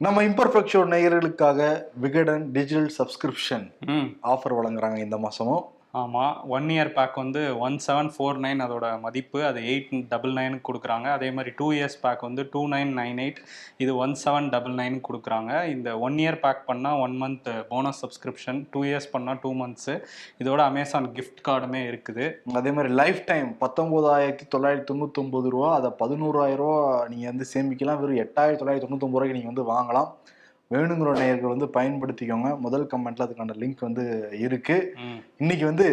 நம்ம imperfect show நேயர்களுக்காக Vikatan digital subscription offer வழங்குறாங்க இந்த மாசமும். ஆமாம் ஒன் இயர் பேக் வந்து ஒன் செவன் ஃபோர் நைன் அதோட மதிப்பு அது எயிட் டபுள் நைனுக்கு கொடுக்குறாங்க. அதே மாதிரி டூ இயர்ஸ் பேக் வந்து டூ நைன் நைன் எயிட் இது ஒன் செவன் டபுள் நைனுக்கு கொடுக்குறாங்க. இந்த ஒன் இயர் பேக் பண்ணால் one month bonus subscription two years பண்ணால் டூ மந்த்ஸு இதோட அமேசான் கிஃப்ட் கார்டுமே இருக்குது. அதே மாதிரி லைஃப் டைம் பத்தொம்போதாயிரத்தி தொள்ளாயிரத்தி தொண்ணூத்தொம்பது ரூபா அதை பதினோராயிரம் ரூபா நீங்கள் வந்து சேமிக்கலாம். வெறும் எட்டாயிரத்தி தொள்ளாயிரத்தி தொண்ணூத்தொம்பது ரூபாய்க்கு நீங்கள் வந்து வாங்கலாம். வேணுங்கிற நேயர்கள் வந்து பயன்படுத்திக்கோங்க. முதல் கமெண்ட்ல அதுக்கான லிங்க் வந்து இருக்கு. ம். இன்னைக்கு வந்து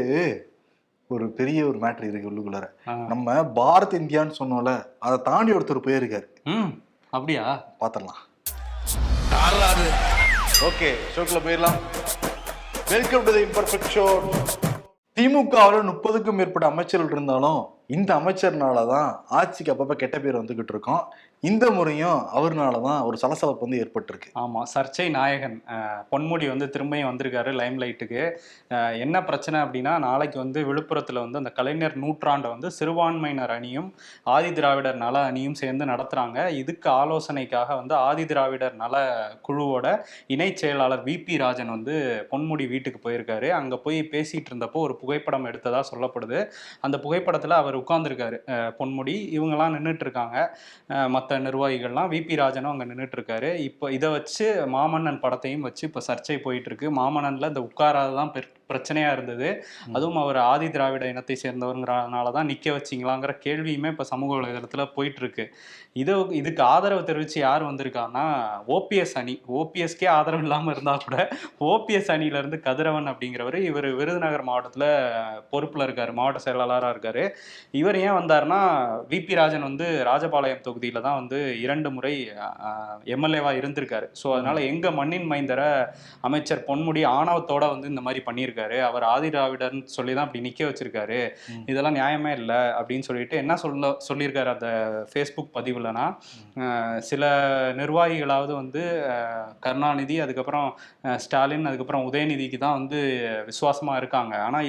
ஒரு பெரிய ஒரு மேட்ரு இருக்கு உள்ளுக்குள்ளார. நம்ம பாரத் இந்தியான்னு சொன்னோம்ல அதை தாண்டி ஒருத்தர் போயிருக்காரு. ம். அப்படியா? பார்த்துடலாம் ஓகே ஷோக்குள்ள போயிடலாம். Welcome to the imperfect show திமுகவில் முப்பதுக்கும் மேற்பட்ட அமைச்சர்கள் இருந்தாலும் இந்த அமைச்சர்னால தான் ஆட்சிக்கு அப்பப்போ கெட்ட பேர் வந்துகிட்டு இருக்கோம். இந்த முறையும் அவர்னால தான் ஒரு சலசலப்பு வந்து ஏற்பட்டிருக்கு. ஆமாம் சர்ச்சை நாயகன் பொன்முடி வந்து திரும்பியும் வந்திருக்காரு லைம் லைட்டுக்கு என்ன பிரச்சனை அப்படின்னா நாளைக்கு வந்து விழுப்புரத்தில் வந்து அந்த கலைஞர் நூற்றாண்டை வந்து சிறுபான்மையினர் அணியும் ஆதி திராவிடர் நல அணியும் சேர்ந்து நடத்துகிறாங்க இதுக்கு ஆலோசனைக்காக வந்து ஆதி திராவிடர் நல குழுவோட இணைச் செயலாளர் விபி ராஜன் வந்து பொன்முடி வீட்டுக்கு போயிருக்காரு. அங்கே போய் பேசிகிட்டு இருந்தப்போ ஒரு புகைப்படம் எடுத்ததாக சொல்லப்படுது. அந்த புகைப்படத்தில் அவர் உட்கார்ந்துருக்காரு பொன்முடி. இவங்கெல்லாம் நின்றுட்டு இருக்காங்க மற்ற நிர்வாகிகள்லாம் விபி ராஜனும் அங்கே நின்றுட்டு இருக்காரு இப்போ இதை வச்சு மாமன்னன் படத்தையும் வச்சு இப்போ சர்ச்சை போயிட்டு இருக்கு மாமன்னன்ல இந்த உட்காராதான் பெர் பிரச்சனையா இருந்தது. அதுவும் அவர் ஆதி திராவிட இனத்தை சேர்ந்தவருங்கிறனால தான் நிக்க வச்சிங்களாங்கிற கேள்வியுமே இப்போ சமூக வலைதளத்துல போயிட்டு இருக்கு இது இதுக்கு ஆதரவு தெரிவிச்சு யார் வந்திருக்காங்கன்னா ஓபிஎஸ் அணி. ஓபிஎஸ்க்கே ஆதரவு இல்லாமல் இருந்தா கூட ஓபிஎஸ் அணியில இருந்து கதிரவன் அப்படிங்கிறவர் இவர் விருதுநகர் மாவட்டத்துல பொறுப்புல இருக்காரு. மாவட்ட செயலாளராக இருக்காரு. இவர் ஏன் வந்தாருன்னா விபி ராஜன் வந்து ராஜபாளையம் தொகுதியில தான் வந்து இரண்டு முறை எம்எல்ஏவா இருந்திருக்காரு. ஸோ அதனால எங்க மண்ணின் மைந்தரை அமைச்சர் பொன்முடி ஆணவத்தோட வந்து இந்த மாதிரி பண்ணியிருக்காரு. அவர் ஆதி திராவிடர்னு சொல்லி தான் அப்படி நிக்க வச்சிருக்காரு. இதெல்லாம் நியாயமே இல்லை அப்படின்னு சொல்லிட்டு என்ன சொல்ல சொல்லியிருக்காரு அந்த ஃபேஸ்புக் பதிவுலனா சில நிர்வாகிகளாவது வந்து கருணாநிதி அதுக்கப்புறம் ஸ்டாலின் அதுக்கப்புறம் உதயநிதிக்கு தான் வந்து விசுவாசமா இருக்காங்க. ஆனா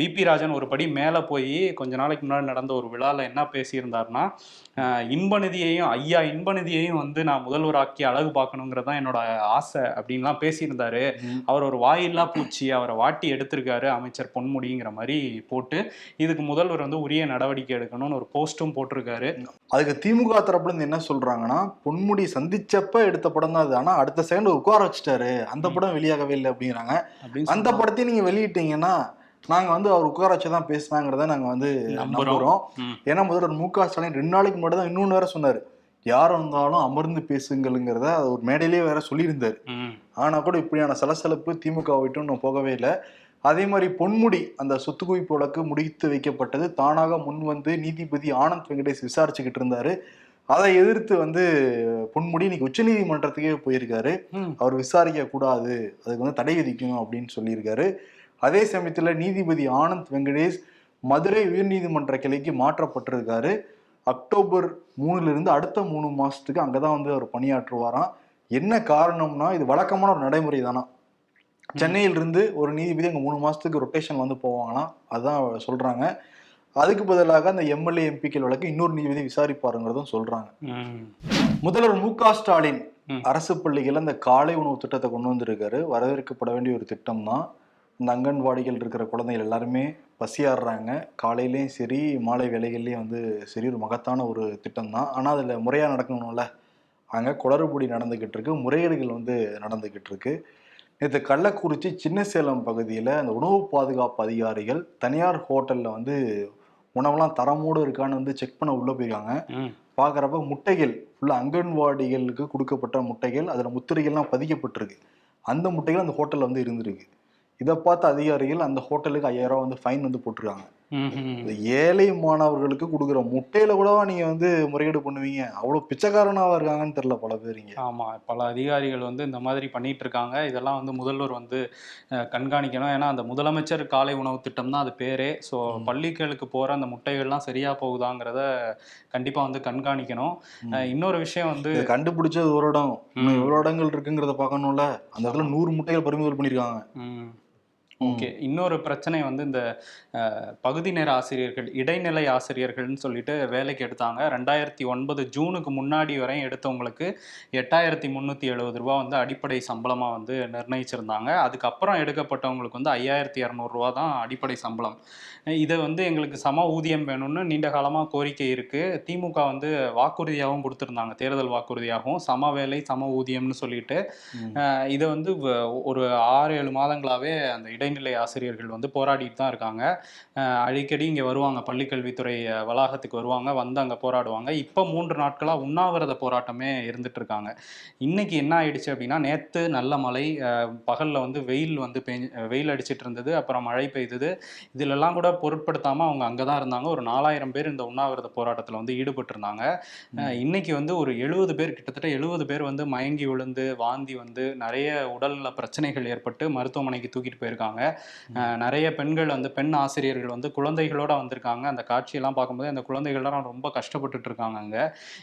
விபி ராஜன் ஒரு படி மேலே போய் கொஞ்ச நாளைக்கு முன்னாடி நடந்த ஒரு விழாவில் என்ன பேசியிருந்தாருன்னா இன்பநிதியையும் ஐயா இன்பநிதியையும் வந்து நான் முதல்வராக்கி அழகு பார்க்கணுங்கிறது தான் என்னோட ஆசை அப்படின்லாம் பேசியிருந்தாரு. அவர் ஒரு வாயில்லா பூச்சி அவரை வாட்டி எடுத்திருக்காரு அமைச்சர் பொன்முடிங்கிற மாதிரி போட்டு இதுக்கு முதல்வர் வந்து உரிய நடவடிக்கை எடுக்கணும்னு ஒரு போஸ்ட்டும் போட்டிருக்காரு. அதுக்கு திமுக தரப்புல இருந்து என்ன சொல்றாங்கன்னா பொன்முடி சந்திச்சப்ப எடுத்த படம் தான் அது. ஆனா அடுத்த செகண்ட் உட்கார வச்சுட்டாரு. அந்த படம் வெளியாகவே இல்லை அப்படிங்கிறாங்க. அந்த படத்தையும் நீங்க வெளியிட்டீங்கன்னா நாங்க வந்து அவர் உட்கார வச்சு தான் பேசினாங்கிறத நாங்க வந்து நம்புறோம். நம்புறோம். ம். ஏன்னா முதல்வர் மு க ஸ்டாலின் ரெண்டு நாளைக்கு முன்னாடி தான் இன்னொன்னு வேற சொன்னாரு. யார் வந்தாலும் அமர்ந்து பேசுங்கள்ங்கிறத அது ஒரு மேடையிலேயே வேற சொல்லியிருந்தாரு. ம். ஆனா கூட இப்படியான சலசலப்பு திமுக விட்டு இன்னும் போகவே இல்லை. அதே மாதிரி பொன்முடி அந்த சொத்து குவிப்பு வழக்கு முடித்து வைக்கப்பட்டது தானாக முன் வந்து நீதிபதி ஆனந்த் வெங்கடேஷ் விசாரிச்சுக்கிட்டு இருந்தாரு. அதை எதிர்த்து வந்து பொன்முடி இன்னைக்கு உச்சநீதிமன்றத்துக்கே போயிருக்காரு. அவர் விசாரிக்க கூடாது அதுக்கு வந்து தடை விதிக்கணும் அப்படின்னு சொல்லியிருக்காரு. அதே சமயத்துல நீதிபதி ஆனந்த் வெங்கடேஷ் மதுரை உயர்நீதிமன்ற கிளைக்கு மாற்றப்பட்டிருக்காரு. அக்டோபர் மூணுல இருந்து அடுத்த மூணு மாசத்துக்கு அங்கதான் வந்து அவர் பணியாற்றுவாராம். என்ன காரணம்னா இது வழக்கமான ஒரு நடைமுறை தானா சென்னையில இருந்து ஒரு நீதிபதி அங்க மூணு மாசத்துக்கு ரொட்டேஷன் வந்து போவாங்களாம். அதான் சொல்றாங்க. அதுக்கு பதிலாக அந்த எம்எல்ஏ எம்பிக்கள் வழக்கு இன்னொரு நீதிபதி விசாரிப்பாருங்கிறதும் சொல்றாங்க. ம். முதல்வர் மு க ஸ்டாலின். அரசு பள்ளிகள் அந்த காலை உணவு திட்டத்தை கொண்டு வந்திருக்காரு. வரவேற்கப்பட வேண்டிய ஒரு திட்டம் தான் இந்த அங்கன்வாடிகள் இருக்கிற குழந்தைகள் எல்லாருமே பசியாடுறாங்க காலையிலயும் சரி மாலை வேலைகள்லயும் வந்து சரி ஒரு மகத்தான ஒரு திட்டம் தான் ஆனால் அதில் முறையாக நடக்கணும்ல. அங்கே குளறுபடி நடந்துக்கிட்டு இருக்கு. முறைகேடுகள் வந்து நடந்துக்கிட்டு இருக்கு. நேற்று கள்ளக்குறிச்சி சின்ன சேலம் பகுதியில் அந்த உணவு பாதுகாப்பு அதிகாரிகள் தனியார் ஹோட்டலில் வந்து உணவெல்லாம் தரமோடு இருக்கான்னு வந்து செக் பண்ண உள்ளே போயிருக்காங்க. பார்க்குறப்ப முட்டைகள் ஃபுல்லாக அங்கன்வாடிகளுக்கு கொடுக்கப்பட்ட முட்டைகள் அதில் முத்திரைகள்லாம் பதிக்கப்பட்டிருக்கு. அந்த முட்டைகள் அந்த ஹோட்டலில் வந்து இருந்திருக்கு. இதை பார்த்த அதிகாரிகள் அந்த ஹோட்டலுக்கு ஐயாயிரம் ரூபாய் வந்து ஃபைன் வந்து போட்டிருக்காங்க. இந்த ஏழை மாணவர்களுக்கு கொடுக்குற முட்டையில கூடவா நீங்க வந்து முறைகேடு பண்ணுவீங்க. அவ்வளவு பிச்சைக்காரனாவா இருக்காங்கன்னு தெரியல பல பேர் இங்க. ஆமா பல அதிகாரிகள் வந்து இந்த மாதிரி பண்ணிட்டு இருக்காங்க. இதெல்லாம் வந்து முதல்வர் வந்து கண்காணிக்கணும். ஏன்னா அந்த முதலமைச்சர் காலை உணவு திட்டம் தான் அது பேரே. ஸோ பள்ளிகளுக்கு போற அந்த முட்டைகள்லாம் சரியா போகுதாங்கிறத கண்டிப்பா வந்து கண்காணிக்கணும். இன்னொரு விஷயம் வந்து கண்டுபிடிச்சது ஒரு இடம். எவ்வளவு இடங்கள் இருக்குங்கிறத பார்க்கணும்ல. அந்த இடத்துல நூறு முட்டைகள் பறிமுதல் பண்ணிருக்காங்க. ம், ஓகே. இன்னொரு பிரச்சனை வந்து இந்த பகுதி நேர ஆசிரியர்கள் இடைநிலை ஆசிரியர்கள்னு சொல்லிட்டு வேலைக்கு எடுத்தாங்க. ரெண்டாயிரத்தி ஒன்பது ஜூனுக்கு முன்னாடி வரையும் எடுத்தவங்களுக்கு எட்டாயிரத்தி முந்நூற்றி எழுபது ரூபா வந்து அடிப்படை சம்பளமாக வந்து நிர்ணயிச்சிருந்தாங்க. அதுக்கப்புறம் எடுக்கப்பட்டவங்களுக்கு வந்து ஐயாயிரத்தி இரநூறுவா தான் அடிப்படை சம்பளம். இதை வந்து எங்களுக்கு சம ஊதியம் வேணும்னு நீண்ட காலமாக கோரிக்கை இருக்குது திமுக வந்து வாக்குறுதியாகவும் கொடுத்துருந்தாங்க. தேர்தல் வாக்குறுதியாகவும். சம வேலை சம ஊதியம்னு சொல்லிட்டு. இதை வந்து ஒரு ஆறு ஏழு மாதங்களாகவே அந்த இடைநிலை ஆசிரியர்கள் வந்து போராடிட்டு தான் இருக்காங்க. அடிக்கடி இங்கே வருவாங்க பள்ளிக்கல்வித்துறை வளாகத்துக்கு வருவாங்க வந்து அங்கே போராடுவாங்க. இப்போ மூன்று நாட்களாக உண்ணாவிரத போராட்டமே இருந்துட்டு இருக்காங்க. இன்னைக்கு என்ன ஆயிடுச்சு அப்படின்னா நேற்று நல்ல மழை பகலில் வந்து வெயில் வந்து பெஞ்சு வெயில் அடிச்சிட்டு இருந்தது அப்புறம் மழை பெய்தது. இதிலெல்லாம் கூட பொருட்படுத்தாமல் அவங்க அங்கே தான் இருந்தாங்க. ஒரு நாலாயிரம் பேர் இந்த உண்ணாவிரத போராட்டத்தில் வந்து ஈடுபட்டு இருந்தாங்க. அஹ் இன்னைக்கு வந்து ஒரு எழுபது பேர் கிட்டத்தட்ட எழுபது பேர் வந்து மயங்கி விழுந்து வாந்தி வந்து நிறைய உடல்நல பிரச்சனைகள் ஏற்பட்டு மருத்துவமனைக்கு தூக்கிட்டு போயிருக்காங்க. அஹ் நிறைய பெண்கள் வந்து பெண் ஆசிரியர்கள் வந்து குழந்தைகளோட வந்திருக்காங்க. அந்த காட்சியெல்லாம் பார்க்கும்போது அந்த குழந்தைகள்லாம் ரொம்ப கஷ்டப்பட்டுட்டு இருக்காங்க அங்க.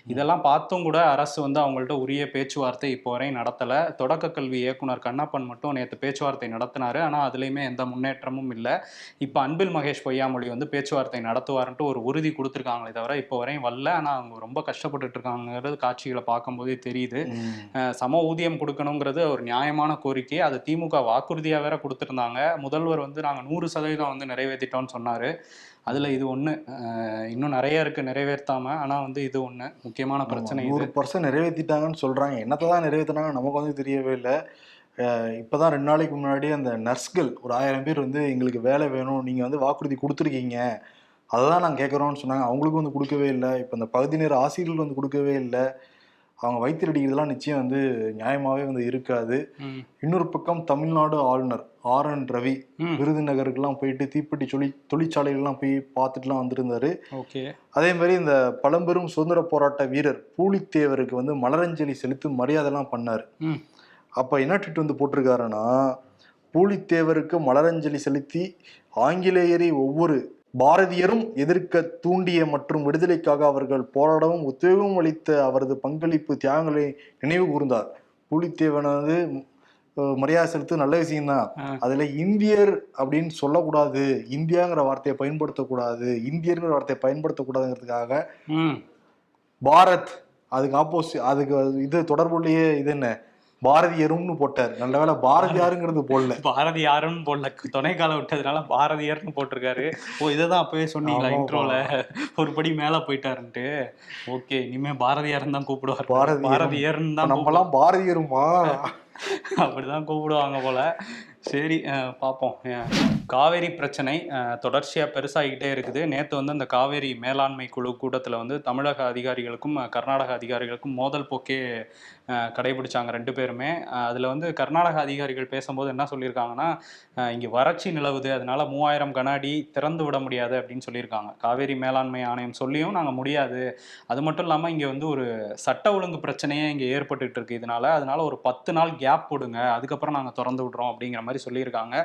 இதெல்லாம் பார்த்தும் கூட அரசு வந்து அவங்கள்ட்ட உரிய பேச்சுவார்த்தை இப்போ வரையும் நடத்தல. தொடக்க கல்வி இயக்குனர் கண்ணப்பன் மட்டும் நேற்று பேச்சுவார்த்தை நடத்தினாரு. ஆனா அதுலயுமே எந்த முன்னேற்றமும் இல்லை. இப்போ அன்பில் மகேஷ் பொய்யாமொழி வந்து பேச்சுவார்த்தை நடத்துவாருன்ட்டு ஒரு உறுதி கொடுத்துருக்காங்களே தவிர இப்போ வரையும் வரல. ஆனா அவங்க ரொம்ப கஷ்டப்பட்டுட்டு இருக்காங்கிறது காட்சிகளை பார்க்கும்போதே தெரியுது. சம ஊதியம் கொடுக்கணுங்கிறது ஒரு நியாயமான கோரிக்கை அது திமுக வாக்குறுதியாக வேற கொடுத்துருந்தாங்க. முதல்வர் வந்து நாங்கள் நூறு சதவீதம் வந்து நிறைவேற்றிட்டோம்னு சொன்னார். அதில் இது ஒன்று இன்னும் நிறைய இருக்கு நிறைவேற்றாம ஆனால் வந்து இது ஒன்று முக்கியமான பிரச்சனை இது. நூறு பர்சன்ட் நிறைவேற்றிட்டாங்கன்னு சொல்றாங்க. என்னத்தை தான் நிறைவேற்றினாங்க நமக்கு வந்து தெரியவே இல்லை. இப்போதான் ரெண்டு நாளைக்கு முன்னாடி அந்த நர்ஸ்கள் ஒரு ஆயிரம் பேர் வந்து எங்களுக்கு வேலை வேணும் நீங்க வந்து வாக்குறுதி கொடுத்துருக்கீங்க. அதை தான் நாங்கள் கேட்குறோம்னு சொன்னாங்க. அவங்களுக்கும் வந்து கொடுக்கவே இல்லை. இப்போ இந்த பகுதி நேர ஆசிரியர்கள் வந்து கொடுக்கவே இல்லை. அவங்க வயிற்று அடிக்கிறதுலாம் நிச்சயம் வந்து நியாயமாவே வந்து இருக்காது. இன்னொரு பக்கம் தமிழ்நாடு ஆளுநர் ஆர் என் ரவி விருதுநகருக்குலாம் போயிட்டு தீப்பெட்டி தொழி தொழிற்சாலைகள்லாம் போய் பார்த்துட்டுலாம் வந்திருந்தாரு. ஓகே. அதே மாதிரி இந்த பழம்பெரும் சுதந்திர போராட்ட வீரர் பூலித்தேவருக்கு வந்து மலரஞ்சலி செலுத்தி மரியாதைலாம் பண்ணார். அப்ப என்ன ட்வீட் வந்து போட்டிருக்காருன்னா பூலித்தேவருக்கு மலரஞ்சலி செலுத்தி ஆங்கிலேயரை ஒவ்வொரு பாரதியரும் எதிர்க்க தூண்டிய மற்றும் விடுதலைக்காக அவர்கள் போராடவும் உத்வேகம் அளித்த அவரது பங்களிப்பு தியாகங்களை நினைவு கூர்ந்தார். பூலித்தேவன் வந்து அஹ், மரியாதை செலுத்து நல்ல விஷயம்தான். அதுல இந்தியர் அப்படின்னு சொல்லக்கூடாது இந்தியாங்கிற வார்த்தையை பயன்படுத்தக்கூடாது இந்தியர்ங்கிற வார்த்தையை பயன்படுத்தக்கூடாதுங்கிறதுக்காக பாரத் அதுக்கு ஆப்போசிட் அதுக்கு இது தொடர்புள்ளயே இது என்ன? பாரதியரும்னு போட்டார். நல்ல வேளை பாரதியாருங்கிறது போடல. பாரதியாருன்னு போடல. துணைக்கால விட்டதுனால பாரதியார்னு போட்டிருக்காரு. ஓ இதை தான் அப்பவே சொன்னீங்களா. இன்ட்ரோல ஒரு படி மேல போயிட்டாருன்ட்டு. ஓகே இனிமே பாரதியார்னு தான் கூப்பிடுவார். பாரதியார். பாரதியார்னு தான் நம்மலாம் பாரதியருமா? அப்படிதான் கூப்பிடுவாங்க போல. சரி பார்ப்போம் காவேரி பிரச்சனை அஹ், தொடர்ச்சியா பெருசாகிக்கிட்டே இருக்குது. நேற்று வந்து அந்த காவேரி மேலாண்மை குழு கூட்டத்தில் வந்து தமிழக அதிகாரிகளுக்கும் கர்நாடக அதிகாரிகளுக்கும் மோதல் போக்கே கடைபிடிச்சாங்க ரெண்டு பேருமே. அதில் வந்து கர்நாடக அதிகாரிகள் பேசும்போது என்ன சொல்லியிருக்காங்கன்னா இங்கே வறட்சி நிலவுது அதனால மூவாயிரம் கன அடி திறந்து விட முடியாது அப்படின்னு சொல்லியிருக்காங்க. காவேரி மேலாண்மை ஆணையம் சொல்லியும் நாங்கள் முடியாது. அது மட்டும் இல்லாமல் இங்கே வந்து ஒரு சட்ட ஒழுங்கு பிரச்சனையே இங்கே ஏற்பட்டுட்டு இருக்கு இதனால. அதனால ஒரு பத்து நாள் கேப் போடுங்க அதுக்கப்புறம் நாங்கள் திறந்து விடுறோம் அப்படிங்கிற மாதிரி சொல்லியிருக்காங்க.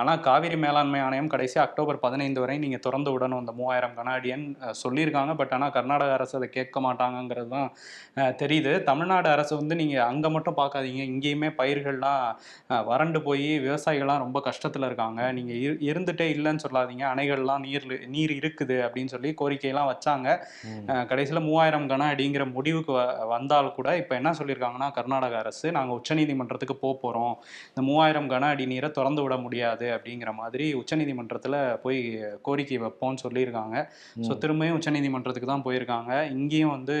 ஆனால் காவிரி மேலாண்மை ஆணையம் கடைசி அக்டோபர் பதினைந்து வரை நீங்கள் திறந்து விடணும் அந்த மூவாயிரம் கனாடியன் சொல்லியிருக்காங்க. பட் ஆனால் கர்நாடக அரசு அதை கேட்க மாட்டாங்கங்கிறது தான் தெரியுது. தமிழ்நாடு அரசு வந்து நீங்க அங்க மட்டும் பார்க்காதீங்க இங்கேயுமே பயிர்கள்லாம் வறண்டு போய் விவசாயிகள்லாம் ரொம்ப கஷ்டத்துல இருக்காங்க. நீங்க இரு- இருந்துட்டே இல்லைன்னு சொல்லாதீங்க. அணைகள்லாம் நீர் நீர் இருக்குது அப்படின்னு சொல்லி கோரிக்கையெல்லாம் வச்சாங்க. கடைசியில் மூவாயிரம் கன அடிங்கிற முடிவுக்கு வ வந்தால் கூட இப்போ என்ன சொல்லியிருக்காங்கன்னா கர்நாடக அரசு நாங்கள் உச்சநீதிமன்றத்துக்கு போக போகிறோம் இந்த மூவாயிரம் கன அடி நீரை திறந்து விட முடியாது அப்படிங்கிற மாதிரி உச்சநீதிமன்றத்தில் போய் கோரிக்கை வைப்போம்னு சொல்லியிருக்காங்க. ஸோ திரும்பியும் உச்சநீதிமன்றத்துக்கு தான் போயிருக்காங்க. இங்கேயும் வந்து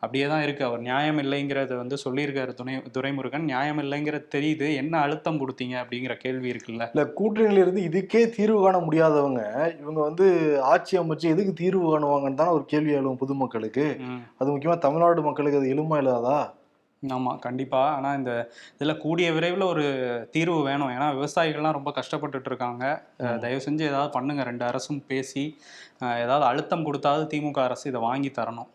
அப்படியே தான் இருக்குது அவர் நியாயம் இல்லைங்கிறத வந்து சொல்லியிருக்காரு துணை துரைமுருகன் நியாயம் இல்லைங்கிறது தெரியுது என்ன அழுத்தம் கொடுத்தீங்க? அப்படிங்கிற கேள்வி இருக்குல்ல. இல்ல கூட்டணியில இருந்து இதுக்கே தீர்வு காண முடியாதவங்க இவங்க வந்து ஆட்சி அமைச்சு எதுக்கு தீர்வு காணுவாங்கன்னு தானே ஒரு கேள்வி எழும் பொதுமக்களுக்கு. அது முக்கியமா தமிழ்நாடு மக்களுக்கு அது எழுமா இல்லாதா? ஆமாம் கண்டிப்பாக ஆனால் இந்த இதில் கூடிய விரைவில் ஒரு தீர்வு வேணும். ஏன்னா விவசாயிகள்லாம் ரொம்ப கஷ்டப்பட்டுட்டு இருக்காங்க. தயவு செஞ்சு ஏதாவது பண்ணுங்க. ரெண்டு அரசும் பேசி ஏதாவது அழுத்தம் கொடுத்தாவது திமுக அரசு இதை வாங்கி தரணும்.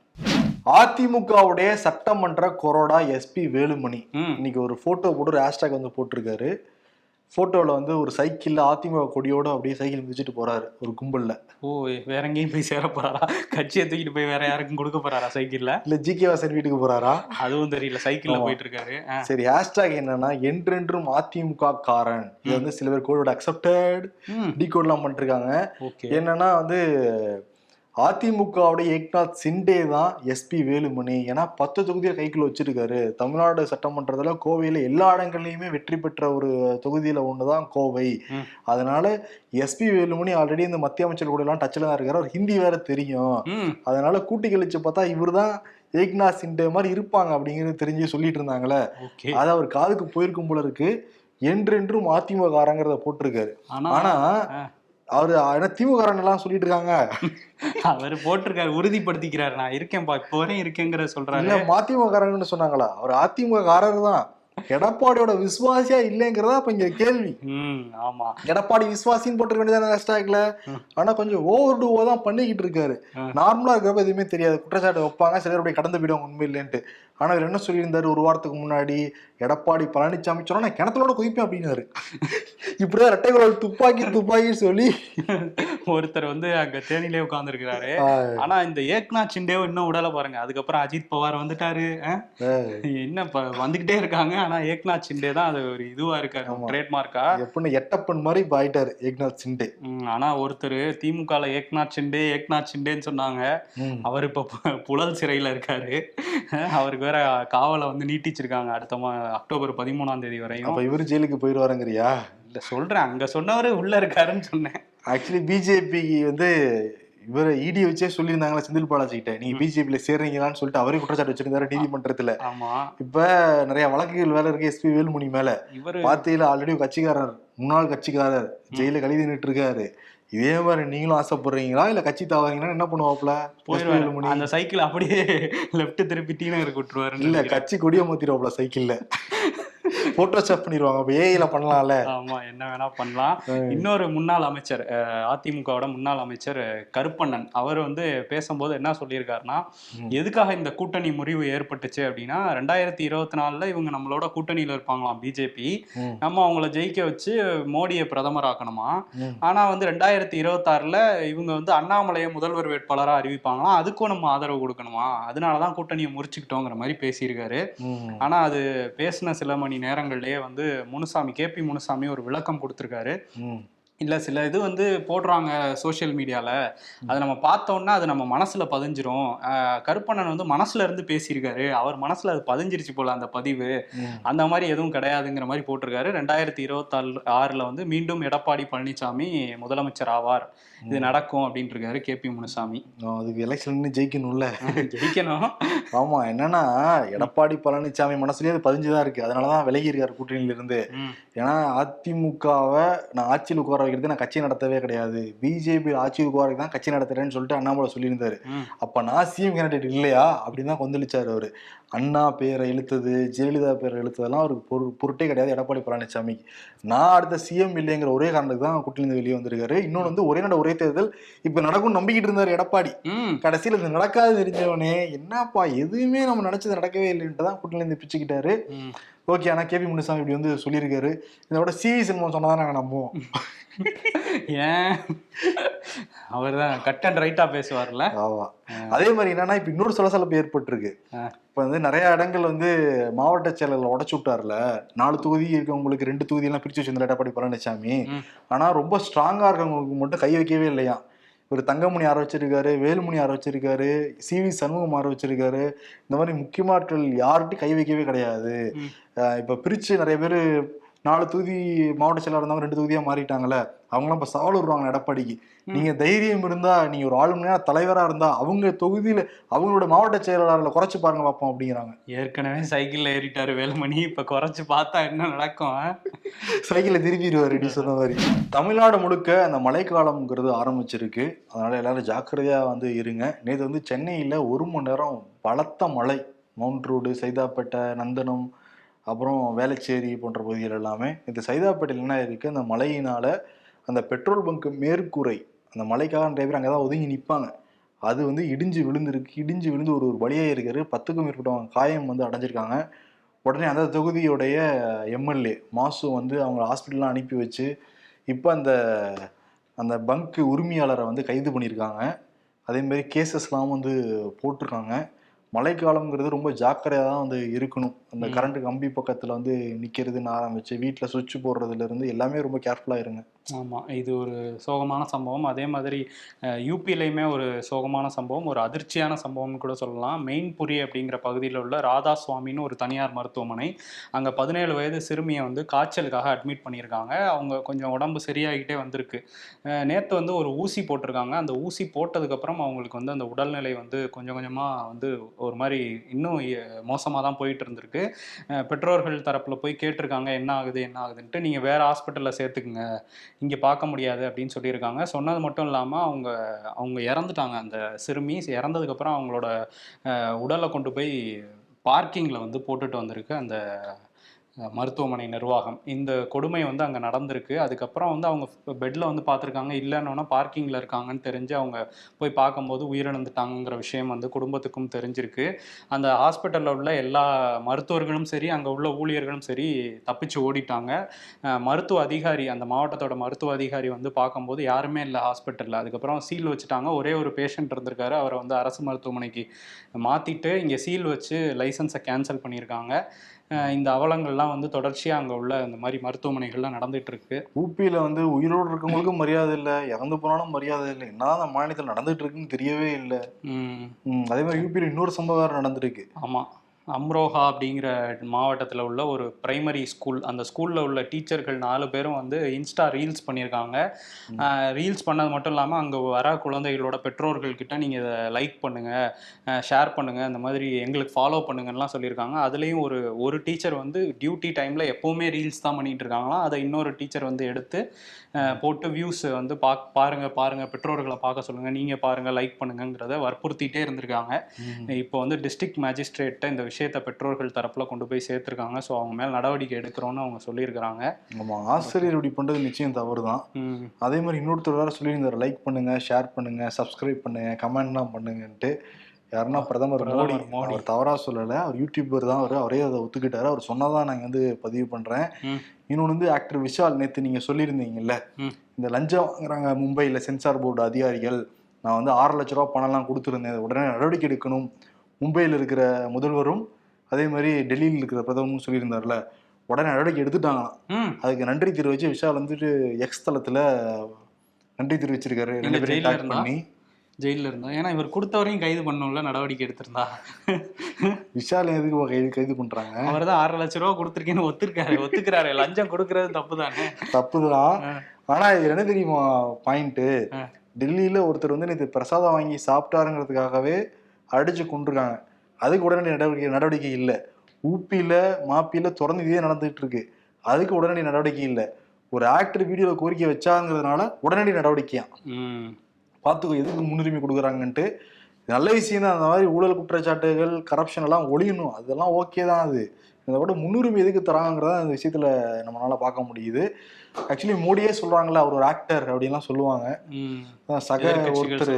அதிமுகவுடைய சட்டமன்ற கொறடா எஸ்பி வேலுமணி. இன்னைக்கு ஒரு போட்டோ போட்டு ஒரு ஹேஷ்டாக் வந்து போட்டிருக்காரு. போட்டோல வந்து ஒரு சைக்கிள்ல அதிமுக கொடியோட அப்படியே சைக்கிள் மிதிச்சிட்டு போறாரு ஒரு கும்பல்ல. ஓ வேற எங்கேயும் போய் சேர போறாரா? கட்சியை தூக்கிட்டு போய் வேற யாருக்கும் கொடுக்க போறாரா சைக்கிள்ல? இல்ல ஜி கே வாசன் வீட்டுக்கு போறாரா? அதுவும் தெரியல சைக்கிள்ல. போயிட்டு இருக்காரு சரி ஹேஷ்டாக் என்னன்னா என்றென்றும் அதிமுக காரன் இது வந்து சில பேர் கோடோட அக்செப்டட் டி கோட்லாம் பண்ணிருக்காங்க. என்னன்னா வந்து அதிமுகவுடைய ஏக்நாத் சிண்டே தான் எஸ்பி வேலுமணி. ஏன்னா பத்து தொகுதியை கைக்குள்ள வச்சிருக்காரு. தமிழ்நாடு சட்டமன்றத்துல கோவையில எல்லா இடங்கள்லயுமே வெற்றி பெற்ற ஒரு தொகுதியில ஒண்ணுதான் கோவை. ம். அதனால எஸ்பி வேலுமணி ஆல்ரெடி இந்த மத்திய அமைச்சர் கூட எல்லாம் டச்ல தான் இருக்காரு. அவர் ஹிந்தி வேற தெரியும். அதனால கூட்டி கழிச்சு பார்த்தா இவர்தான் ஏக்நாத் சிண்டே மாதிரி இருப்பாங்க அப்படிங்கிறது தெரிஞ்சு சொல்லிட்டு இருந்தாங்களே. அது அவர் காதுக்கு போயிருக்கும் போல இருக்கு. என்றென்றும் அதிமுக காரங்கிறத போட்டிருக்காரு. ஆனா. அவரு என்ன திமுக காரன் எல்லாம் சொல்லிட்டு இருக்காங்க அவர் போட்டிருக்காரு உறுதிப்படுத்திக்கிறாரு. நான் இருக்கேன்பா இப்போ வரையும் இருக்கேங்கிற சொல்றாரு. இல்ல மதிமுக காரங்கன்னு சொன்னாங்களா? அவர் அதிமுக காரர் தான். எடப்பாடியோட விசுவாசியா இல்லைங்கிறதா இப்ப இங்க கேள்வி. ஆமா. எடப்பாடி விசுவாசின்னு போட்டிருக்க வேண்டியதான ஹேஷ்டாக்ல? ஆனா கொஞ்சம் ஓவர் டூவா தான் பண்ணிக்கிட்டு இருக்காரு. நார்மலா இருக்கிறப்ப எதுவுமே தெரியாது. குற்றச்சாட்டு வைப்பாங்க சிலர் அப்படியே கடந்து போயிடுவாங்க உண்மை இல்லைன்ட்டு. ஆனா இவர் என்ன சொல்லியிருந்தாரு? ஒரு வாரத்துக்கு முன்னாடி எடப்பாடி பழனிசாமி சொன்னா நான் கிணத்துலோட குதிப்பேன் அப்படின்னாரு. இப்படிதான் ரெட்டை குரல் துப்பாக்கி துப்பாக்கி சொல்லி ஒருத்தர் வந்து அங்க தேனிலே உட்கார்ந்துருக்கிறாரு. ஆனா இந்த ஏக்நாத் சிண்டே இன்னும் விடல பாருங்க. அதுக்கப்புறம் அஜித் பவார் வந்துட்டாரு? என்ன வந்துகிட்டே இருக்காங்க. ஆனா ஏக்நாத் சிண்டே தான் அது ஒரு இதுவா இருக்காரு. ட்ரேட்மார்க்கா? எப்படின்னு எட்டப்பன் மாதிரி ஆயிட்டாரு ஏக்நாத் சிண்டே ஆனா ஒருத்தர் திமுகல ஏக்நாத் சிண்டே ஏக்நாத் சிண்டேன்னு சொன்னாங்க. அவர் இப்ப புழல் சிறையில இருக்காரு. அவருக்கு வேற காவலை வந்து நீட்டிச்சிருக்காங்க. அடுத்த மா அக்டோபர் பதிமூணாம் தேதி வரையும். அப்ப இவரு ஜெயிலுக்கு போயிருவாருங்கிறியா? இல்ல சொல்றேன். அங்க சொன்னவரு உள்ள இருக்காருன்னு சொன்னேன். ஆக்சுவலி பிஜேபி வந்து இவரை இடி வச்சே சொல்லியிருந்தாங்களா செந்தில் பாலாஜி கிட்ட நீங்க பிஜேபியில சேர்றீங்களான்னு சொல்லிட்டு அவரே குற்றச்சாட்டு வச்சிருந்தாரு நீதிமன்றத்துல. ஆமா. இப்ப நிறைய வழக்குகள் வேலை இருக்கு எஸ்பி வேலுமணி மேல. இவரு பாத்தியில ஆல்ரெடி கட்சிக்காரர் முன்னாள் கட்சிக்காரர் ஜெயில கழுதி நின்று இருக்காரு. இதே மாதிரி நீங்களும் ஆசைப்படுறீங்களா? இல்ல கட்சி தாவாங்கன்னா என்ன பண்ணுவாப்ல வேலுமணி அந்த சைக்கிள் அப்படியே லெஃப்ட் திருப்பி டி நகருக்கு விட்டுருவாரு இல்ல கட்சி கொடிய மாத்திருவாப்ல சைக்கிள்ல போட்டோஷாப் பண்ணிடுவாங்க. அப்ப ஏஐல பண்ணலாம்ல. ஆமா என்ன வேணா பண்ணலாம். இன்னொரு முன்னாள் அமைச்சர் அதிமுகவோட முன்னாள் அமைச்சர் கருப்பண்ணன் அவர் வந்து பேசும்போது என்ன சொல்லியிருக்காருன்னா. எதுக்காக இந்த கூட்டணி முறிவு ஏற்பட்டுச்சு அப்படின்னா ரெண்டாயிரத்தி இருபத்தி நாலுல இவங்க நம்மளோட கூட்டணியில இருப்பாங்களாம் பிஜேபி. நம்ம அவங்கள ஜெயிக்க வச்சு மோடியை பிரதமர் ஆக்கணுமா. ஆனா வந்து ரெண்டாயிரத்தி இருபத்தாறுல இவங்க வந்து அண்ணாமலையை முதல்வர் வேட்பாளரா அறிவிப்பாங்களாம். அதுக்கும் நம்ம ஆதரவு கொடுக்கணுமா? அதனாலதான் கூட்டணியை முறிச்சுக்கிட்டோங்கிற மாதிரி பேசியிருக்காரு. ஆனா அது பேசின சில மணி நேரங்கள்லயே வந்து முனுசாமி கேபி முனுசாமி ஒரு விளக்கம் கொடுத்திருக்காரு. இல்ல சில இது வந்து போடுறாங்க சோஷியல் மீடியால அதை நம்ம பார்த்தோம்னா அது நம்ம மனசுல பதிஞ்சிரும். கருப்பண்ணன் வந்து மனசுல இருந்து பேசியிருக்காரு. அவர் மனசுல அது பதிஞ்சிருச்சு போல அந்த பதிவு. அந்த மாதிரி எதுவும் கிடையாதுங்கிற மாதிரி போட்டிருக்காரு. ரெண்டாயிரத்தி இருபத்தாறு ஆறுல வந்து மீண்டும் எடப்பாடி பழனிசாமி முதலமைச்சர் ஆவார். இது நடக்கும் அப்படின்ட்டு இருக்காரு கேபி முனுசாமி. அதுக்கு எலெக்ஷன் ஜெயிக்கணும்ல? ஜெயிக்கணும். ஆமா என்னன்னா எடப்பாடி பழனிசாமி மனசுலயே அது பதிஞ்சுதான் இருக்கு. அதனாலதான் விலகி இருக்காரு கூட்டணியில இருந்து ம், ஏன்னா அதிமுகவை நான் ஆட்சியில் உட்கார வைக்கிறது நான் கட்சி நடத்தவே கிடையாது. பிஜேபி ஆட்சியில் உட்கார வைக்க தான் கட்சி நடத்துறேன்னு சொல்லிட்டு அண்ணாமலை சொல்லியிருந்தாரு. அப்ப நான் சிஎம் கேண்டிடேட் இல்லையா? அப்படின்னு தான் கொந்தளிச்சாரு அவரு. அண்ணா பேரை இழுத்தது ஜெயலலிதா பேரை இழுத்ததெல்லாம் அவருக்கு பொரு பொருட்டே கிடையாது. எடப்பாடி பழனிசாமி நான் அடுத்த சிஎம் இல்லைங்கிற ஒரே காரணத்துக்கு தான் கூட்டணியிலிருந்து வெளியே வந்திருக்காரு. இன்னொன்று வந்து ஒரே நட ஒரே தேர்தல் இப்ப நடக்கும்னு நம்பிக்கிட்டு இருந்தாரு எடப்பாடி. கடைசியில் இது நடக்காது தெரிஞ்சவனே என்னப்பா எதுவுமே நம்ம நினைச்சது நடக்கவே இல்லைன்ட்டு தான் கூட்டிலேருந்து பிச்சுக்கிட்டாரு. ஓகே ஆனா கேபி முனுசாமி இப்படி வந்து சொல்லியிருக்காரு. இதோட சிவி சினிமா சொன்னதான் நாங்க நம்புவோம். ஏன்? அவர் தான் கட் அண்ட் ரைட்டா பேசுவார்ல? ஆமா. அதே மாதிரி என்னன்னா இப்ப இன்னொரு சலசலப்பு ஏற்பட்டிருக்கு. இப்ப வந்து நிறைய இடங்கள் வந்து மாவட்ட செயலர்ல உடச்சு விட்டார்ல. நாலு தொகுதி இருக்கவங்களுக்கு ரெண்டு தொகுதி எல்லாம் பிரிச்சு வச்சிருந்தார் எடப்பாடி பழனிசாமி. ம். ஆனா ரொம்ப ஸ்ட்ராங்கா இருக்கவங்களுக்கு மட்டும் கை வைக்கவே இல்லையா ஒரு தங்கமணி ஆர வச்சிருக்காரு வேலுமணி ஆர வச்சிருக்காரு சி வி சண்முகம் ஆர வச்சிருக்காரு இந்த மாதிரி முக்கியமாட்கள் யார்கிட்டையும் கை வைக்கவே கிடையாது. இப்ப பிரிச்சு நிறைய பேர் நாலு தொகுதி மாவட்ட செயலாளர் இருந்தவங்க ரெண்டு தொகுதியா மாறிட்டாங்கல்ல அவங்களாம் இப்ப சவால் வருவாங்க எடப்பாடிக்கு. நீங்க தைரியம் இருந்தா நீங்க ஒரு ஆளுமையான தலைவரா இருந்தா அவங்க தொகுதியில அவங்களோட மாவட்ட செயலாளர்ல குறைச்சு பாருங்க பார்ப்போம் அப்படிங்கிறாங்க. ஏற்கனவே சைக்கிள்ல ஏறிட்டாரு வேலுமணி இப்ப குறைச்சு பார்த்தா என்ன நடக்கும் ஆ? சைக்கிளை திருப்பிடுவாரு நீ சொன்ன மாதிரி. தமிழ்நாடு முழுக்க அந்த மழைக்காலம்ங்கிறது ஆரம்பிச்சிருக்கு. அதனால எல்லாரும் ஜாக்கிரதையா வந்து இருங்க. நேற்று வந்து சென்னையில ஒரு மணி நேரம் பலத்த மழை. மவுண்ட் ரோடு சைதாப்பேட்டை நந்தனம் அப்புறம் வேளச்சேரி போன்ற பகுதிகள் எல்லாமே இந்த சைதாப்பேட்டையில் என்ன இருக்குது அந்த மழையினால அந்த பெட்ரோல் பங்க் மேற்கூரை அந்த மழைக்காக நிறைய பேர் அங்கே தான் ஒதுங்கி நிற்பாங்க அது வந்து இடிஞ்சு விழுந்திருக்கு இடிஞ்சு விழுந்து ஒரு ஒரு வழியாக இருக்காரு பத்துக்கும் மேற்பட்டவங்க காயம் வந்து அடைஞ்சிருக்காங்க. உடனே அந்த தொகுதியுடைய எம்எல்ஏ மாசு வந்து அவங்க ஹாஸ்பிட்டல்லாம் அனுப்பி வச்சு இப்போ அந்த அந்த பங்க் உரிமையாளரை வந்து கைது பண்ணியிருக்காங்க. அதேமாரி கேசஸ்லாம் வந்து போட்டிருக்காங்க. மழைக்காலம்ங்கிறது ரொம்ப ஜாக்கிரதையாக தான் வந்து இருக்கணும் அந்த. கரண்ட் கம்பி பக்கத்தில் வந்து நிற்கிறதுன்னு ஆரம்பிச்சு வீட்டில் சுவிட்ச் போடுறதுல இருந்து எல்லாமே ரொம்ப கேர்ஃபுல்லாக இருங்க ஆமாம் இது ஒரு சோகமான சம்பவம். அதே மாதிரி யூபிலையுமே ஒரு சோகமான சம்பவம் ஒரு அதிர்ச்சியான சம்பவம்னு கூட சொல்லலாம். மெயின்புரி அப்படிங்கிற பகுதியில் உள்ள ராதா சுவாமின்னு ஒரு தனியார் மருத்துவமனை. அங்கே பதினேழு வயது சிறுமியை வந்து காய்ச்சலுக்காக அட்மிட் பண்ணியிருக்காங்க. அவங்க கொஞ்சம் உடம்பு சரியாகிட்டே வந்திருக்கு. நேற்று வந்து ஒரு ஊசி போட்டிருக்காங்க. அந்த ஊசி போட்டதுக்கப்புறம் அவங்களுக்கு வந்து அந்த உடல்நிலை வந்து கொஞ்சம் கொஞ்சமாக வந்து ஒரு மாதிரி இன்னும் மோசமாக தான் போயிட்டு இருந்திருக்கு. பெற்றோர்கள் தரப்பில் போய் கேட்டிருக்காங்க என்ன ஆகுது என்ன ஆகுதுன்ட்டு. நீங்கள் வேறு ஹாஸ்பிட்டலில் சேர்த்துக்குங்க. இங்கே பார்க்க முடியாது அப்படின்னு சொல்லியிருக்காங்க. சொன்னது மட்டும் இல்லாமல் அவங்க அவங்க இறந்துட்டாங்க. அந்த சிறுமி இறந்ததுக்கப்புறம் அவங்களோட உடலை கொண்டு போய் பார்க்கிங்கில் வந்து போட்டுட்டு வந்திருக்கு. அந்த மருத்துவமனை நிர்வாகம். இந்த கொடுமை வந்து அங்கே நடந்திருக்கு. அதுக்கப்புறம் வந்து அவங்க பெட்டில் வந்து பார்த்துருக்காங்க. இல்லைன்னா பார்க்கிங்கில் இருக்காங்கன்னு தெரிஞ்சு அவங்க போய் பார்க்கும்போது உயிரிழந்துட்டாங்கங்கிற விஷயம் வந்து குடும்பத்துக்கும் தெரிஞ்சிருக்கு. அந்த ஹாஸ்பிட்டலில் உள்ள எல்லா மருத்துவர்களும் சரி அங்கே உள்ள ஊழியர்களும் சரி தப்பிச்சு ஓடிட்டாங்க. மருத்துவ அதிகாரி அந்த மாவட்டத்தோட மருத்துவ அதிகாரி வந்து பார்க்கும்போது யாருமே இல்லை ஹாஸ்பிட்டலில் அதுக்கப்புறம் சீல் வச்சுட்டாங்க. ஒரே ஒரு பேஷண்ட் இருந்திருக்காரு. அவரை வந்து அரசு மருத்துவமனைக்கு மாற்றிட்டு இங்கே சீல் வச்சு லைசன்ஸை கேன்சல் பண்ணியிருக்காங்க. இந்த அவலங்கள்லாம் வந்து தொடர்ச்சியாக அங்கே உள்ள இந்த மாதிரி மருத்துவமனைகள்லாம் நடந்துட்டு இருக்கு ஊபியில் வந்து உயிரோடு இருக்கவங்களுக்கும் மரியாதை இல்லை இறந்து போனாலும் மரியாதை இல்லை என்னதான் அந்த மாநிலத்தில் நடந்துட்டு இருக்குன்னு தெரியவே இல்லை. அதே மாதிரி யூபியில் இன்னொரு சம்பவம் நடந்திருக்கு ஆமாம் அம்ரோஹா அப்படிங்கிற மாவட்டத்தில் உள்ள ஒரு பிரைமரி ஸ்கூல் அந்த ஸ்கூலில் உள்ள டீச்சர்கள் நாலு பேரும் வந்து இன்ஸ்டா ரீல்ஸ் பண்ணியிருக்காங்க ரீல்ஸ் பண்ணது மட்டும் இல்லாமல் அங்கே வர குழந்தைகளோட பெற்றோர்கள்கிட்ட நீங்கள் இதை லைக் பண்ணுங்கள் ஷேர் பண்ணுங்கள் இந்த மாதிரி எங்களுக்கு ஃபாலோ பண்ணுங்கலாம் சொல்லியிருக்காங்க அதுலேயும் ஒரு ஒரு டீச்சர் வந்து டியூட்டி டைமில் எப்போவுமே ரீல்ஸ் தான் பண்ணிட்டு இருக்காங்களாம். அதை இன்னொரு டீச்சர் வந்து எடுத்து போட்டு வியூஸ் வந்து பாக் பாருங்கள் பாருங்கள் பெற்றோர்களை பார்க்க சொல்லுங்கள் நீங்கள் பாருங்கள் லைக் பண்ணுங்கங்கிறத வற்புறுத்திட்டே இருந்திருக்காங்க. இப்போ வந்து டிஸ்ட்ரிக்ட் மேஜிஸ்ட்ரேட்டை இந்த விஷயத்தை பெற்றோர்கள் தரப்பில் கொண்டு போய் சேர்த்துருக்காங்க. ஸோ அவங்க மேல் நடவடிக்கை எடுக்கிறோன்னு அவங்க சொல்லியிருக்கிறாங்க. ஆமாம் ஆசிரியர் இப்படி பண்ணுறது நிச்சயம் தவறு தான் அதே மாதிரி இன்னொருத்தர் வேற சொல்லியிருந்தார் லைக் பண்ணுங்க ஷேர் பண்ணுங்க சப்ஸ்கிரைப் பண்ணுங்க கமெண்ட்லாம் பண்ணுங்கன்ட்டு. யாருன்னா பிரதமர் மோடி. அவர் தவறா சொல்லலை. அவர் யூடியூபர் தான் அவர். அவரே அதை ஒத்துக்கிட்டாரு. அவர் சொன்னதான் நாங்கள் வந்து பதிவு பண்றேன். இன்னொன்று வந்து ஆக்டர் விஷால் நேற்று நீங்க சொல்லியிருந்தீங்கல்ல. இந்த லஞ்சம் வாங்குறாங்க மும்பையில் சென்சார் போர்டு அதிகாரிகள். நான் வந்து ஆறு லட்ச ரூபா பணம்லாம் கொடுத்துருந்தேன். உடனே நடவடிக்கை எடுக்கணும். மும்பையில் இருக்கிற முதல்வரும் அதே மாதிரி டெல்லியில் இருக்கிற பிரதமரும் சொல்லியிருந்தார்ல உடனே நடவடிக்கை எடுத்துட்டாங்களாம். அதுக்கு நன்றி தெரிவிச்சு விஷால் வந்துட்டு எக்ஸ் தளத்துல நன்றி தெரிவிச்சிருக்காரு. ரெண்டு இருந்தா? பண்ணி. ஜெயிலில் இருந்தோம் ஏன்னா இவர் கொடுத்தவரையும் கைது பண்ணணும்ல நடவடிக்கை எடுத்திருந்தா. விஷால் எதுக்கு கைது கைது பண்றாங்க? அவர் தான் ஆறு லட்ச ரூபா கொடுத்துருக்கேன்னு ஒத்துருக்காரு. ஒத்துக்கிறாரு லஞ்சம் கொடுக்கறது தப்பு தானே தப்புதான். ஆ. ஆனா இது என்ன தெரியுமா? பாயிண்ட். டெல்லியில ஒருத்தர் வந்து நேற்று பிரசாதம் வாங்கி சாப்பிட்டாருங்கிறதுக்காகவே அடிச்சு கொண்டிருக்காங்க அதுக்கு உடனடி நடவடிக்கை நடவடிக்கை இல்லை. ஊப்பியில மாப்பியில தொடர்ந்து இதே நடந்துட்டு இருக்கு. அதுக்கு உடனடி நடவடிக்கை இல்லை. ஒரு ஆக்டர் வீடியோல கோரிக்கை வச்சாங்கிறதுனால உடனடி நடவடிக்கையா? பார்த்துக்கோ எதுக்கு முன்னுரிமை கொடுக்குறாங்கன்ட்டு. நல்ல விஷயம் தான் அந்த மாதிரி ஊழல் குற்றச்சாட்டுகள் கரப்ஷன் எல்லாம் ஒழியணும். அதெல்லாம் ஓகே தான் அது. இதை விட முன்னுரிமை எதுக்கு தராங்கிறத அந்த விஷயத்துல நம்மளால பார்க்க முடியுது. ஆக்சுவலி மோடியே சொல்றாங்கல்ல அவர் ஒரு ஆக்டர் அப்படின்லாம் சொல்லுவாங்க. சக ஒருத்தர்.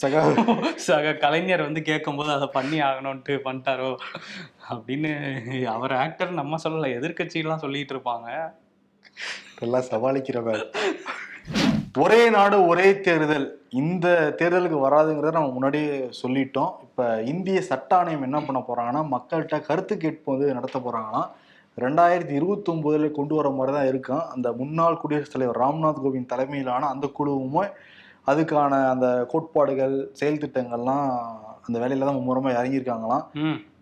சக சக கலைஞர் வந்து கேட்கும்போது அதை பண்ணி ஆகணும்ட்டு பண்ணிட்டாரோ? அப்படின்னு அவர் ஆக்டர் நம்ம சொல்லலை எதிர்க்கட்சிகள்லாம் சொல்லிட்டு இருப்பாங்க. எல்லாம் சமாளிக்கிறவர் ஒரே நாடு ஒரே தேர்தல். இந்த தேர்தலுக்கு வராதுங்கிறத நம்ம முன்னாடியே சொல்லிட்டோம். இப்ப இந்திய சட்ட ஆணையம் என்ன பண்ண போறாங்கன்னா மக்கள்கிட்ட கருத்து கேட்பு வந்து நடத்த போறாங்கன்னா ரெண்டாயிரத்தி இருபத்தி ஒன்பதுல கொண்டு வர மாதிரி தான் இருக்கும். அந்த முன்னாள் குடியரசுத் தலைவர் ராம்நாத் கோவிந்த் தலைமையிலான அந்த குழுவுமே அதுக்கான அந்த கோட்பாடுகள் செயல் திட்டங்கள்லாம் அந்த வேலையில தான் மும்முரமா இறங்கியிருக்காங்களாம்.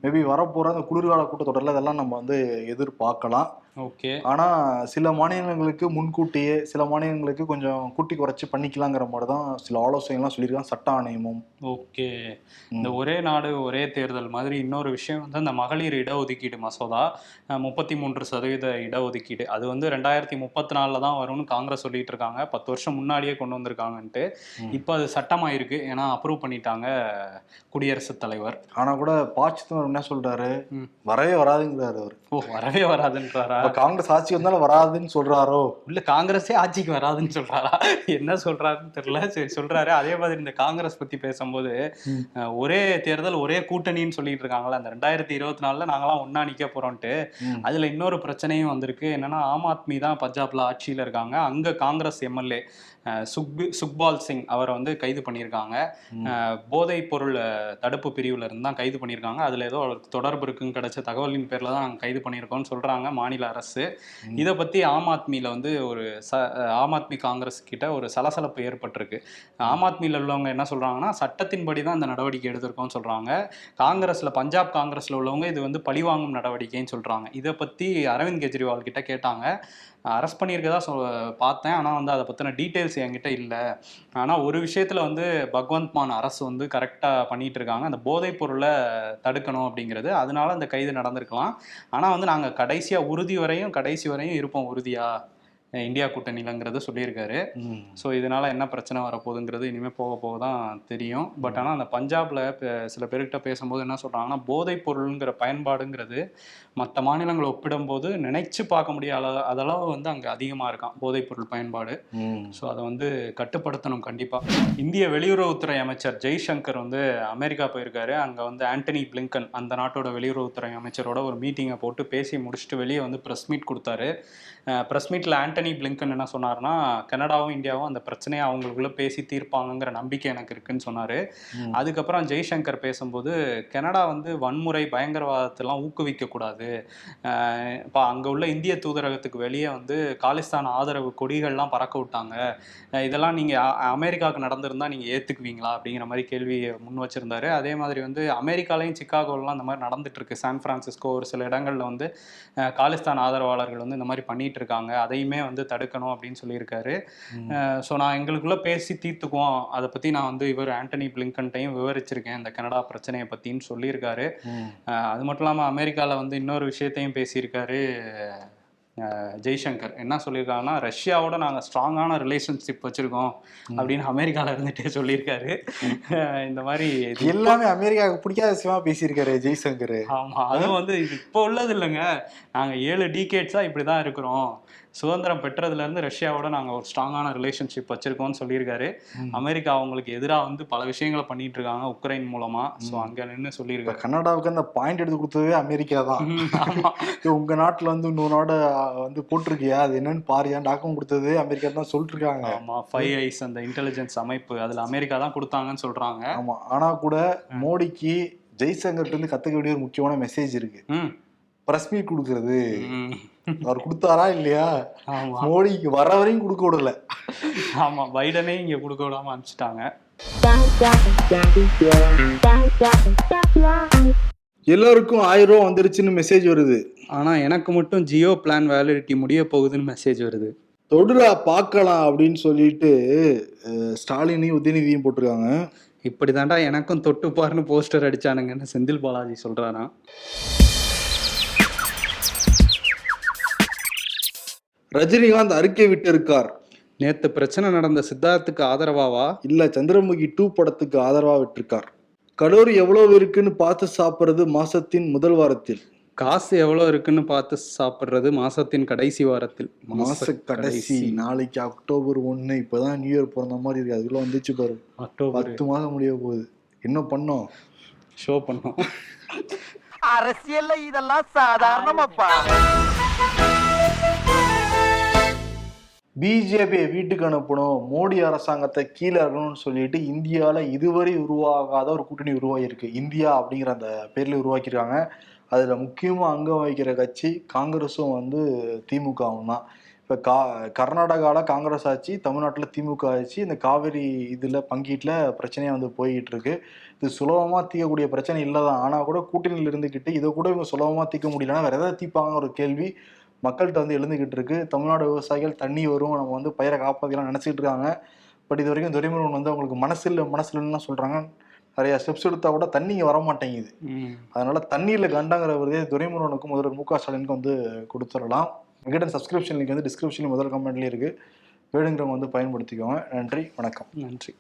மேபி வரப்போற அந்த குளிர்கால கூட்டத்தொடரில் இதெல்லாம் நம்ம வந்து எதிர்பார்க்கலாம். ஓகே. ஆனா சில மாநிலங்களுக்கு முன்கூட்டியே சில மாநிலங்களுக்கு கொஞ்சம் கூட்டி குறைச்சி பண்ணிக்கலாங்கிற மாதிரி தான் சில ஆலோசனைகள்லாம் சொல்லியிருக்காங்க. சட்ட ஆணையமும். ஓகே. இந்த ஒரே நாடு ஒரே தேர்தல் மாதிரி இன்னொரு விஷயம் வந்து அந்த மகளிர் இடஒதுக்கீடு மசோதா முப்பத்தி மூன்று சதவீத இடஒதுக்கீடு. அது வந்து ரெண்டாயிரத்தி முப்பத்தி நாலில் தான் வரும்னு காங்கிரஸ் சொல்லிட்டு இருக்காங்க பத்து வருஷம் முன்னாடியே கொண்டு வந்திருக்காங்கன்ட்டு. இப்போ அது சட்டமாயிருக்கு ஏன்னா அப்ரூவ் பண்ணிட்டாங்க குடியரசுத் தலைவர். ஆனா கூட ப சிதம்பரம் என்ன சொல்றாரு? ம். வரவே வராதுங்கிறாரு அவர். ஓ வரவே வராதுன்றாரா? காங்கிரஸ் ஆட்சி வந்தாலும் வராதுன்னு சொல்றாரோ? இல்ல காங்கிரஸே ஆட்சிக்கு வராதுன்னு சொல்றாரா? என்ன சொல்றாருன்னு தெரியல. சரி சொல்றாரு. அதே மாதிரி இந்த காங்கிரஸ் பத்தி பேசும்போது ஒரே தேர்தல் ஒரே கூட்டணின்னு சொல்லிட்டு இருக்காங்களா அந்த ரெண்டாயிரத்தி இருபத்தி நாலுல நாங்களாம் ஒண்ணா நிக்க போறோம்ட்டு. அதுல இன்னொரு பிரச்சனையும் வந்திருக்கு. என்னன்னா ஆம் ஆத்மி தான் பஞ்சாப்ல ஆட்சியில இருக்காங்க. அங்க காங்கிரஸ் எம்எல்ஏ. சுக்பி சுக்பால் சிங் அவரை வந்து கைது பண்ணியிருக்காங்க. போதைப் பொருள் தடுப்பு பிரிவுல இருந்து தான் கைது பண்ணியிருக்காங்க. அதுல ஏதோ அவருக்கு தொடர்பு இருக்குன்னு கிடைச்ச தகவலின் பேர்ல தான் நாங்க கைது பண்ணியிருக்கோம்னு சொல்றாங்க மாநில அரசு. இதை பத்தி ஆம் ஆத்மியில வந்து ஒரு ச ஆம் ஆத்மி காங்கிரஸ் கிட்ட ஒரு சலசலப்பு ஏற்பட்டிருக்கு. ஆம் ஆத்மியில உள்ளவங்க என்ன சொல்றாங்கன்னா சட்டத்தின்படி தான் இந்த நடவடிக்கை எடுத்திருக்கோம்னு சொல்றாங்க. காங்கிரஸ்ல பஞ்சாப் காங்கிரஸ்ல உள்ளவங்க இது வந்து பழிவாங்கும் நடவடிக்கைன்னு சொல்றாங்க. இதை பத்தி அரவிந்த் கெஜ்ரிவால் கிட்ட கேட்டாங்க. அரெஸ்ட் பண்ணியிருக்கதா சொ பார்த்தேன். ஆனால் வந்து அதை பற்றின டீட்டெயில்ஸ் என்கிட்ட இல்லை. ஆனால் ஒரு விஷயத்தில் வந்து பகவந்த் மான் அரசு வந்து கரெக்டாக பண்ணிட்டு இருக்காங்க அந்த போதைப் பொருளை தடுக்கணும் அப்படிங்கிறது. அதனால அந்த கைது நடந்திருக்கலாம். ஆனால் வந்து நாங்கள் கடைசியாக உறுதி வரையும் கடைசி வரையும் இருப்போம் உறுதியாக இந்தியா கூட்டணியிலங்கிறத சொல்லியிருக்காரு. ஸோ இதனால என்ன பிரச்சனை வரப்போகுதுங்கிறது இனிமேல் போக போக தான் தெரியும். பட் ஆனால் அந்த பஞ்சாப்ல சில பேர்கிட்ட பேசும்போது என்ன சொல்றாங்கன்னா போதைப் பொருளுங்கிற பயன்பாடுங்கிறது மற்ற மாநிலங்களை ஒப்பிடும்போது நினைச்சு பார்க்க முடியாத அதளவு வந்து அங்கே அதிகமாக இருக்கான் போதைப் பொருள் பயன்பாடு. ஸோ அதை வந்து கட்டுப்படுத்தணும் கண்டிப்பாக இந்திய வெளியுறவுத்துறை அமைச்சர் ஜெய்சங்கர் வந்து அமெரிக்கா போயிருக்காரு. அங்கே வந்து ஆண்டனி பிளிங்கன் அந்த நாட்டோட வெளியுறவுத்துறை அமைச்சரோட ஒரு மீட்டிங்கை போட்டு பேசி முடிச்சுட்டு வெளியே வந்து ப்ரெஸ் மீட் கொடுத்தாரு. ப்ரெஸ் மீட்டில் ஆண்டனி பிளிங்கன் என்ன சொன்னார்னா கனடாவும் இந்தியாவும் அந்த பிரச்சனையை அவங்களுக்குள்ள பேசி தீர்ப்பாங்கங்கிற நம்பிக்கை எனக்கு இருக்குன்னு சொன்னார். அதுக்கப்புறம் ஜெய்சங்கர் பேசும்போது கனடா வந்து வன்முறை பயங்கரவாதத்தெல்லாம் ஊக்குவிக்கக்கூடாது. இப்போ அங்கே உள்ள இந்திய தூதரகத்துக்கு வெளியே வந்து காலிஸ்தான் ஆதரவு கொடிகள்லாம் பறக்க விட்டாங்க. இதெல்லாம் நீங்கள் அமெரிக்காவுக்கு நடந்திருந்தா நீங்கள் ஏற்றுக்குவீங்களா அப்படிங்கிற மாதிரி கேள்வி முன் வச்சிருந்தாரு. அதே மாதிரி வந்து அமெரிக்காலையும் சிக்காகோலாம் இந்த மாதிரி நடந்துட்டு இருக்கு சான் பிரான்சிஸ்கோ ஒரு சில இடங்கள்ல வந்து காலிஸ்தான் ஆதரவாளர்கள் வந்து இந்த மாதிரி பண்ணிட்டு இருக்காங்க அதையுமே வந்து தடுக்கணும் அப்படின்னு சொல்லியிருக்காரு. ஸோ நான் எங்களுக்குள்ள பேசி தீர்த்துக்குவோம். அதை பற்றி நான் வந்து இவர் ஆண்டனி பிளிங்கன்ட்டையும் விவரிச்சிருக்கேன். இந்த கனடா பிரச்சனையை பற்றின்னு சொல்லியிருக்காரு. அது மட்டும் இல்லாமல் அமெரிக்காவில் வந்து இன்னொரு விஷயத்தையும் பேசியிருக்காரு ஜெய்சங்கர். என்ன சொல்லியிருக்காங்கன்னா ரஷ்யாவோட நாங்கள் ஸ்ட்ராங்கான ரிலேஷன்ஷிப் வச்சுருக்கோம் அப்படின்னு அமெரிக்காவில் இருந்துகிட்டே சொல்லியிருக்காரு. இந்த மாதிரி எல்லாமே அமெரிக்காவுக்கு பிடிக்காத விஷயமா பேசியிருக்காரு ஜெய்சங்கர். ஆமா அதுவும் வந்து இப்போ உள்ளது இல்லைங்க. நாங்க ஏழு டீகேட்ஸா இப்படி தான் இருக்கிறோம். சுதந்திரம் பெற்றதுல இருந்து ரஷ்யாவோட நாங்க ஒரு ஸ்ட்ராங்கான ரிலேஷன்ஷிப் வச்சிருக்கோம்னு சொல்லியிருக்காரு. அமெரிக்கா அவங்களுக்கு எதிராக வந்து பல விஷயங்களை பண்ணிட்டு இருக்காங்க உக்ரைன் மூலமா. ஸோ. அங்க நின்று சொல்லியிருக்காரு. கனடாவுக்கு அந்த பாயிண்ட் எடுத்து கொடுத்ததே அமெரிக்கா தான். ம், ஆமா. இது உங்க நாட்டுல வந்து இன்னொரு நாடு வந்து போட்டிருக்கியா? அது என்னன்னு பாரியா டாக்குமெண்ட் கொடுத்தது? அமெரிக்கா தான் சொல்லிட்டு இருக்காங்க ஆமா ஃபைவ் ஐஸ் அந்த இன்டெலிஜென்ஸ் அமைப்பு அதுல அமெரிக்கா தான் கொடுத்தாங்கன்னு சொல்றாங்க. ஆமா ஆனா கூட மோடிக்கு ஜெய்சங்கர்ட்ட இருந்து கத்துக்க வேண்டிய ஒரு முக்கியமான மெசேஜ் இருக்கு. ம். பிரஸ் மீட் கொடுக்கறது. அவர் கொடுத்தாரா இல்லையா? மோடிக்கு வர வரையும் கொடுக்க விடல. ஆமா பைடனே இங்க கொடுக்க விடாம அனுப்பிச்சிட்டாங்க. எல்லாருக்கும் ஆயிரம் ரூபா வந்துருச்சுன்னு மெசேஜ் வருது. ஆனா எனக்கு மட்டும் ஜியோ பிளான் வேலிடிட்டி முடிய போகுதுன்னு மெசேஜ் வருது. தொடுரா பார்க்கலாம் அப்படின்னு சொல்லிட்டு ஸ்டாலினையும் உதயநிதியும் போட்டிருக்காங்க. இப்படி தாண்டா எனக்கும் தொட்டுப்பாருன்னு போஸ்டர் அடிச்சானுங்கன்னு செந்தில் பாலாஜி சொல்றாராம். ரஜினிகாந்த் அறிக்கை விட்டு இருக்கார் நேத்து பிரச்சனை நடந்த சித்தார்த்துக்கு ஆதரவாவா? இல்ல சந்திரமுகி டூ படத்துக்கு ஆதரவா விட்டிருக்கார். கலோரி எவ்வளவு இருக்குன்னு பார்த்து சாப்பிடுறது மாசத்தின் முதல் வாரத்தில். காசு எவ்வளவு இருக்குன்னு பார்த்து சாப்பிடுறது மாசத்தின் கடைசி வாரத்தில். மாச கடைசி நாளைக்கு அக்டோபர் ஒண்ணு இப்பதான் நியூ இயர் பிறந்த மாதிரி இருக்கு. அதுக்குள்ள வந்துச்சு பாரு. அக்டோபர். பத்து மாதம் முடிய போகுது. என்ன பண்ணோம்? ஷோ பண்ணோம். அரசியல்ல இதெல்லாம் சாதாரணமாப்பா. பிஜேபியை வீட்டுக்கு அனுப்பணும். மோடி அரசாங்கத்தை கீழே இருக்கணும்னு சொல்லிட்டு இந்தியாவில் இதுவரை உருவாகாத ஒரு கூட்டணி உருவாகியிருக்கு. இந்தியா அப்படிங்கிற அந்த பேரில் உருவாக்கியிருக்காங்க. அதில் முக்கியமாக அங்கம் வகிக்கிற கட்சி காங்கிரஸும் வந்து திமுகவும் தான். இப்போ கா கர்நாடகாவில் காங்கிரஸ் ஆட்சி தமிழ்நாட்டில் திமுக ஆட்சி இந்த காவிரி இதில் பங்கீட்டில் பிரச்சனையாக வந்து போய்கிட்டு இருக்கு இது சுலபமாக தீர்க்கக்கூடிய பிரச்சனை இல்லை தான் ஆனால் கூட கூட்டணியில் இருந்துக்கிட்டு இதை கூட இவங்க சுலபமாக தீர்க்க முடியலன்னா வேறு எதாவது தீர்ப்பாங்க ஒரு கேள்வி. மக்கள்கிட்ட வந்து எழுந்துக்கிட்டு இருக்கு. தமிழ்நாடு விவசாயிகள் தண்ணி வரும் நம்ம வந்து பயிரை காப்பாற்றலாம் நினச்சிட்டு இருக்காங்க. பட் இது வரைக்கும் துரைமுருகன் வந்து அவங்களுக்கு மனசு இல்லை மனசு இல்லைன்னு சொல்கிறாங்க நிறைய ஸ்டெப்ஸ் எடுத்தா கூட தண்ணி வர மாட்டேங்குது. அதனால தண்ணீரில் கண்டாங்கிற விருதே துரைமுருகனுக்கும் முதல்வர் மு க. ஸ்டாலினுக்கும் வந்து கொடுத்துடலாம். விகடன் சப்ஸ்கிரிப்ஷன் லிங்க் வந்து டிஸ்கிரிப்ஷன்ல முதல் கமெண்ட்லேயே இருக்கு. வேணுங்கிறவங்க வந்து பயன்படுத்திக்கோங்க. நன்றி வணக்கம். நன்றி.